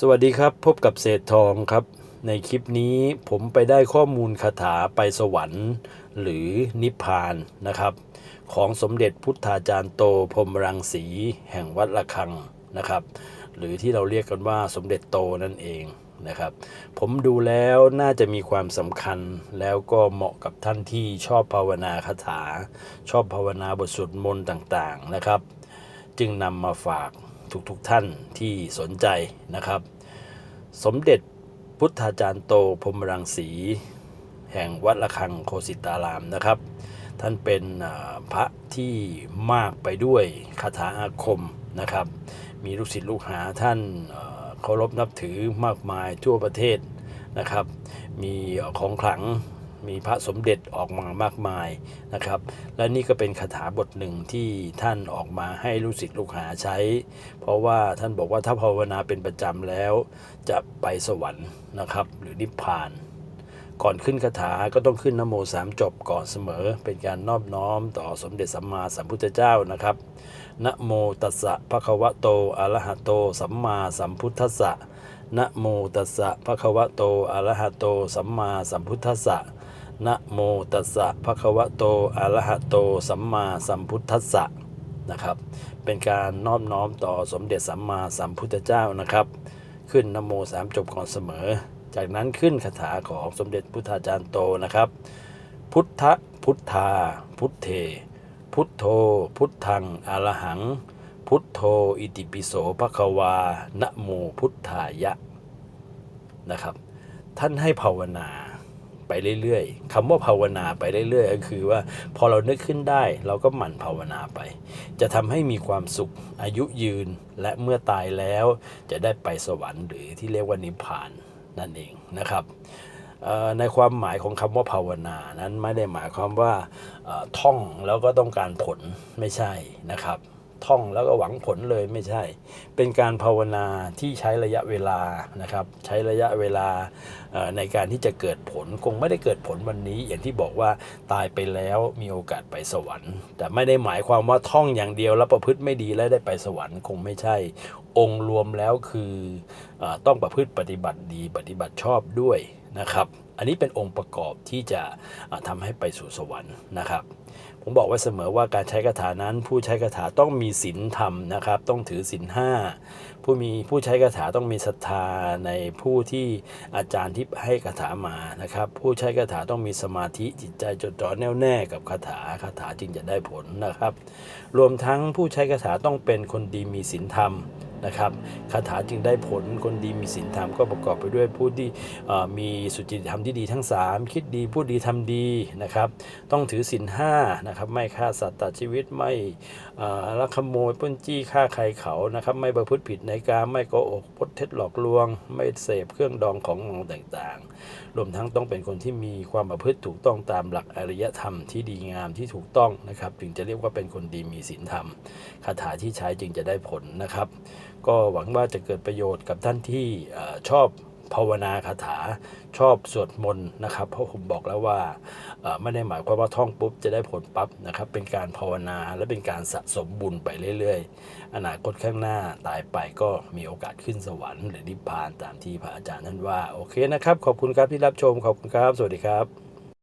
สวัสดีครับ พบกับเศษทองครับ ในคลิปนี้ผมไปได้ข้อมูลคาถาไปสวรรค์ หรือนิพพานนะครับ ของสมเด็จพุทธาจารย์โตพรมรังสีแห่งวัดระฆังนะครับ หรือที่เราเรียกกันว่าสมเด็จโตนั่นเองนะครับ ผมดูแล้วน่าจะมีความสำคัญแล้วก็เหมาะกับท่านที่ชอบภาวนาคาถา ชอบภาวนาบทสวดมนต์ต่างๆนะครับ จึงนำมาฝาก ทุกๆท่านที่สนใจนะครับ สมเด็จพุทธาจารย์โตพรมรังสี แห่งวัดระฆังโคสิตารามนะครับ ท่านเป็นพระที่มากไปด้วยคาถาอาคมนะครับ มีลูกศิษย์ลูกหาท่านเคารพนับถือมากมายทั่วประเทศนะครับ มีของขลัง มีพระสมเด็จออกมามากมายนะครับ และนี่ก็เป็นคาถาบทหนึ่งที่ท่านออกมาให้ลูกศิษย์ลูกหาใช้ เพราะว่าท่านบอกว่าถ้าภาวนาเป็นประจำแล้ว จะไปสวรรค์นะครับ หรือนิพพาน ก่อนขึ้นคาถาก็ต้องขึ้นนโมสามจบก่อนเสมอ เป็นการนอบน้อมต่อสมเด็จสัมมาสัมพุทธเจ้านะครับนะโมตัสสะภะคะวะโตอะระหะโต สัมมาสัมพุทธัสสะนะโมตัสสะภะคะวะโตอะระหะโต สัมมาสัมพุทธัสสะ นะโมตัสสะภะคะวะโตอะระหะโต สัมมาสัมพุทธัสสะนะครับ เป็นการน้อบน้อมต่อสมเด็จสัมมาสัมพุทธเจ้านะครับ ขึ้นนะโมสามจบก่อนเสมอ จากนั้นขึ้นคาถาของสมเด็จพุทธาจารย์โตนะครับ พุทธพุทธา พุทเท พุทโธ พุทธังอะระหัง พุทโธ อิติปิโสภควานะโมพุทธายะนะครับ ท่านให้ภาวนา ไปเรื่อยๆคำว่าภาวนาไปเรื่อยๆก็คือว่าพอเรานึกขึ้นได้ เราก็หมั่นภาวนาไป จะทำให้มีความสุขอายุยืนและเมื่อตายแล้ว จะได้ไปสวรรค์หรือที่เรียกว่านิพพานนั่นเองนะครับในความหมายของคำว่าภาวนานั้นไม่ได้หมายความว่าท่องแล้วก็ต้องการผลไม่ใช่นะครับ ท่องแล้วก็หวังผลเลยไม่ใช่ เป็นการภาวนาที่ใช้ระยะเวลานะครับ ใช้ระยะเวลาในการที่จะเกิดผลคงไม่ได้เกิดผลวันนี้ อย่างที่บอกว่าตายไปแล้วมีโอกาสไปสวรรค์ แต่ไม่ได้หมายความว่าท่องอย่างเดียวแล้วประพฤติไม่ดีแล้วได้ไปสวรรค์คงไม่ใช่ องค์รวมแล้วคืออต้องประพฤติปฏิบัติดีปฏิบัติชอบด้วย นะครับ อันนี้เป็นองค์ประกอบที่จะเอ่อทำให้ไปสู่สวรรค์นะครับ ผมบอกไว้เสมอว่าการใช้คาถานั้นผู้ใช้คาถาต้องมีศีลธรรมนะครับ ต้องถือศีลห้าผู้มีผู้ใช้คาถาต้องมีศรัทธาในผู้ที่อาจารย์ที่ให้คาถามานะครับ ผู้ใช้คาถาต้องมีสมาธิจิตใจจดจ่อแน่วแน่กับคาถาคาถาจึงจะได้ผลนะครับ รวมทั้งผู้ใช้คาถาต้องเป็นคนดีมีศีลธรรม นะครับคาถาจึงได้ผลคนดีมีศีลธรรมก็ประกอบไปด้วยผู้ที่มีสุจริตธรรมที่ดีทั้ง 3 คิดดีพูดดีทำดีนะครับต้องถือศีลห้านะครับไม่ฆ่าสัตว์ตัดชีวิตไม่ลักขโมยปล้นจี้ฆ่าใครเขานะครับไม่ประพฤติผิดในการไม่โกหกพดเท็จหลอกลวง ไม่เสพเครื่องดองของมองต่างๆ รวมทั้งต้องเป็นคนที่มีความประพฤติถูกต้องตามหลักอริยธรรมที่ดีงามที่ถูกต้องนะครับ จึงจะเรียกว่าเป็นคนดีมีศีลธรรมคาถาที่ใช้จึงจะได้ผลนะครับ ก็หวังว่าจะเกิดประโยชน์กับท่านที่อชอบภาวนาคาถาชอบสวดมนต์นะครับ เพราะผมบอกแล้วว่าไม่ได้หมายความว่าท่องปุ๊บจะได้ผลปั๊บนะครับ เป็นการภาวนาและเป็นการสะสมบุญไปเรื่อยๆ อนาคตข้างหน้าตายไปก็มีโอกาสขึ้นสวรรค์หรือนิพพานตามที่พระอาจารย์ท่านว่า โอเคนะครับ ขอบคุณครับที่รับชมขอบคุณครับ สวัสดีครับ